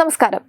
നമസ്കാരം.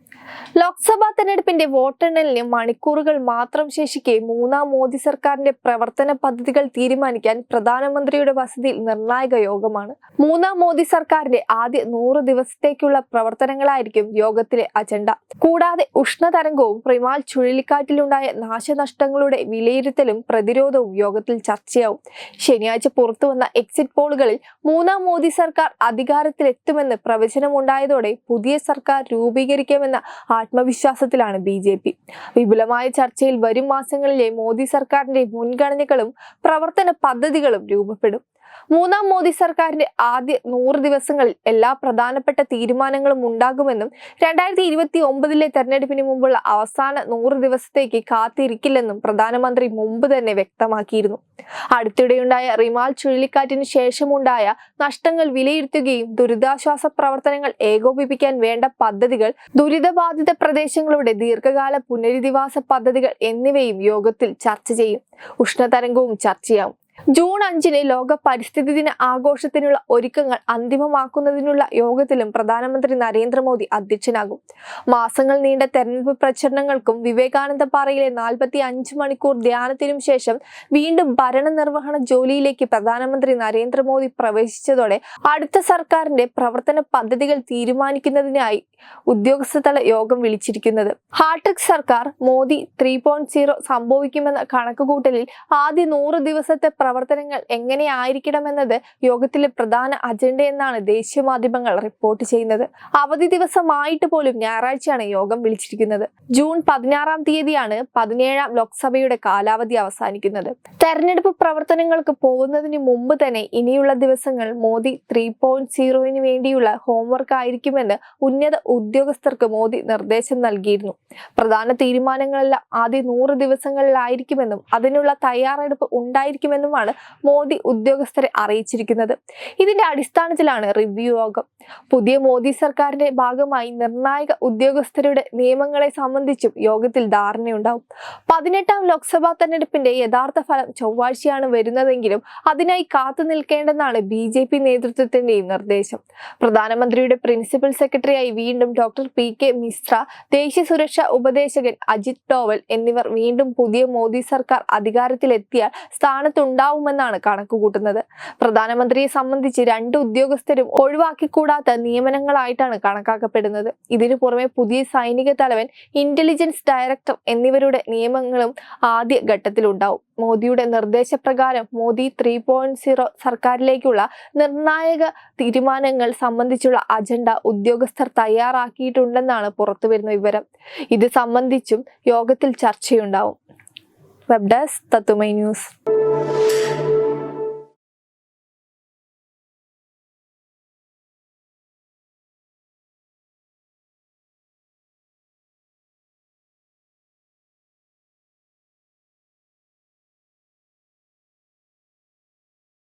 ലോക്സഭാ തെരഞ്ഞെടുപ്പിന്റെ വോട്ടെണ്ണലിന് മണിക്കൂറുകൾ മാത്രം ശേഷിക്കെ മൂന്നാം മോദി സർക്കാരിന്റെ പ്രവർത്തന പദ്ധതികൾ തീരുമാനിക്കാൻ പ്രധാനമന്ത്രിയുടെ വസതിയിൽ നിർണായക യോഗമാണ്. മൂന്നാം മോദി സർക്കാരിന്റെ ആദ്യ നൂറ് ദിവസത്തേക്കുള്ള പ്രവർത്തനങ്ങളായിരിക്കും യോഗത്തിലെ അജണ്ട. കൂടാതെ ഉഷ്ണതരംഗവും പ്രിമാൽ ചുഴലിക്കാറ്റിലുണ്ടായ നാശനഷ്ടങ്ങളുടെ വിലയിരുത്തലും പ്രതിരോധവും യോഗത്തിൽ ചർച്ചയാവും. ശനിയാഴ്ച പുറത്തുവന്ന എക്സിറ്റ് പോളുകളിൽ മൂന്നാം മോദി സർക്കാർ അധികാരത്തിലെത്തുമെന്ന് പ്രവചനമുണ്ടായതോടെ പുതിയ സർക്കാർ രൂപീകരിക്കുമെന്ന ആത്മവിശ്വാസത്തിലാണ് ബി ജെ പി. വിപുലമായ ചർച്ചയിൽ വരും മാസങ്ങളിലെ മോദി സർക്കാരിന്റെ മുൻഗണനകളും പ്രവർത്തന പദ്ധതികളും രൂപപ്പെടും. മൂന്നാം മോദി സർക്കാരിന്റെ ആദ്യ നൂറ് ദിവസങ്ങളിൽ എല്ലാ പ്രധാനപ്പെട്ട തീരുമാനങ്ങളും ഉണ്ടാകുമെന്നും രണ്ടായിരത്തി ഇരുപത്തി ഒമ്പതിലെ തെരഞ്ഞെടുപ്പിന് മുമ്പുള്ള അവസാന നൂറ് ദിവസത്തേക്ക് കാത്തിരിക്കില്ലെന്നും പ്രധാനമന്ത്രി മുമ്പ് തന്നെ വ്യക്തമാക്കിയിരുന്നു. അടുത്തിടെയുണ്ടായ റിമാൽ ചുഴലിക്കാറ്റിന് ശേഷമുണ്ടായ നഷ്ടങ്ങൾ വിലയിരുത്തുകയും ദുരിതാശ്വാസ പ്രവർത്തനങ്ങൾ ഏകോപിപ്പിക്കാൻ വേണ്ട പദ്ധതികൾ ദുരിതബാധിത പ്രദേശങ്ങളുടെ ദീർഘകാല പുനരധിവാസ പദ്ധതികൾ എന്നിവയും യോഗത്തിൽ ചർച്ച ചെയ്യും. ഉഷ്ണതരംഗവും ചർച്ചയാവും. ജൂൺ അഞ്ചിന് ലോക പരിസ്ഥിതി ദിന ആഘോഷത്തിനുള്ള ഒരുക്കങ്ങൾ അന്തിമമാക്കുന്നതിനുള്ള യോഗത്തിലും പ്രധാനമന്ത്രി നരേന്ദ്രമോദി അധ്യക്ഷനാകും. മാസങ്ങൾ നീണ്ട തെരഞ്ഞെടുപ്പ് പ്രചരണങ്ങൾക്കും വിവേകാനന്ദ പാറയിലെ നാൽപ്പത്തി അഞ്ച് മണിക്കൂർ ധ്യാനത്തിനും ശേഷം വീണ്ടും ഭരണനിർവഹണ ജോലിയിലേക്ക് പ്രധാനമന്ത്രി നരേന്ദ്രമോദി പ്രവേശിച്ചതോടെ അടുത്ത സർക്കാരിന്റെ പ്രവർത്തന പദ്ധതികൾ തീരുമാനിക്കുന്നതിനായി ഉദ്യോഗസ്ഥതല യോഗം വിളിച്ചിരിക്കുന്നത്. ഹാട്രിക് സർക്കാർ മോദി ത്രീ പോയിന്റ് സീറോ സംഭവിക്കുമെന്ന കണക്കുകൂട്ടലിൽ ആദ്യ നൂറ് ദിവസത്തെ പ്രവർത്തനങ്ങൾ എങ്ങനെയായിരിക്കണമെന്നത് യോഗത്തിലെ പ്രധാന അജണ്ടയെന്നാണ് ദേശീയ മാധ്യമങ്ങൾ റിപ്പോർട്ട് ചെയ്യുന്നത്. അവധി ദിവസമായിട്ട് പോലും ഞായറാഴ്ചയാണ് യോഗം വിളിച്ചിരിക്കുന്നത്. ജൂൺ പതിനാറാം തീയതിയാണ് പതിനേഴാം ലോക്സഭയുടെ കാലാവധി അവസാനിക്കുന്നത്. തെരഞ്ഞെടുപ്പ് പ്രവർത്തനങ്ങൾക്ക് പോകുന്നതിന് മുമ്പ് തന്നെ ഇനിയുള്ള ദിവസങ്ങൾ മോദി ത്രീ പോയിന്റ് സീറോയിന് വേണ്ടിയുള്ള ഹോംവർക്ക് ആയിരിക്കുമെന്ന് ഉന്നത ഉദ്യോഗസ്ഥർക്ക് മോദി നിർദ്ദേശം നൽകിയിരുന്നു. പ്രധാന തീരുമാനങ്ങളെല്ലാം ആദ്യ നൂറ് ദിവസങ്ങളിലായിരിക്കുമെന്നും അതിനുള്ള തയ്യാറെടുപ്പ് ഉണ്ടായിരിക്കുമെന്നുമാണ് മോദി ഉദ്യോഗസ്ഥരെ അറിയിച്ചിരിക്കുന്നത്. ഇതിന്റെ അടിസ്ഥാനത്തിലാണ് റിവ്യൂ യോഗം. പുതിയ മോദി സർക്കാരിന്റെ ഭാഗമായി നിർണായക ഉദ്യോഗസ്ഥരുടെ നിയമങ്ങളെ സംബന്ധിച്ചും യോഗത്തിൽ ധാരണയുണ്ടാവും. പതിനെട്ടാം ലോക്സഭാ തെരഞ്ഞെടുപ്പിന്റെ യഥാർത്ഥ ഫലം ചൊവ്വാഴ്ചയാണ് വരുന്നതെങ്കിലും അതിനായി കാത്തു നിൽക്കേണ്ടെന്നാണ് ബി നേതൃത്വത്തിന്റെയും നിർദ്ദേശം. പ്രധാനമന്ത്രിയുടെ പ്രിൻസിപ്പൽ സെക്രട്ടറിയായി വീണ്ടും ഡോക്ടർ പി കെ മിശ്ര ദേശീയ സുരക്ഷാ ഉപദേശകൻ അജിത് ഡോവൽ എന്നിവർ വീണ്ടും പുതിയ മോദി സർക്കാർ അധികാരത്തിലെത്തിയാൽ സ്ഥാനത്തുണ്ടാവുമെന്നാണ് കണക്കുകൂട്ടുന്നത്. പ്രധാനമന്ത്രിയെ സംബന്ധിച്ച് രണ്ട് ഉദ്യോഗസ്ഥരും ഒഴിവാക്കിക്കൂടാത്ത നിയമനങ്ങളായിട്ടാണ് കണക്കാക്കപ്പെടുന്നത്. ഇതിനു പുറമെ പുതിയ സൈനിക തലവൻ ഇന്റലിജൻസ് ഡയറക്ടർ എന്നിവരുടെ നിയമങ്ങളും ആദ്യ ഘട്ടത്തിലുണ്ടാവും മോദിയുടെ നിർദ്ദേശപ്രകാരം മോദി ത്രീ പോയിന്റ് സീറോ സർക്കാരിലേക്കുള്ള നിർണായക തീരുമാനങ്ങൾ സംബന്ധിച്ചുള്ള അജണ്ട ഉദ്യോഗസ്ഥർ തയ്യാറാക്കിയിട്ടുണ്ടെന്നാണ് പുറത്തുവരുന്ന വിവരം. ഇത് സംബന്ധിച്ചും യോഗത്തിൽ ചർച്ചയുണ്ടാവും. വെബ് ഡെസ്ക് തത്തുമൈ ന്യൂസ്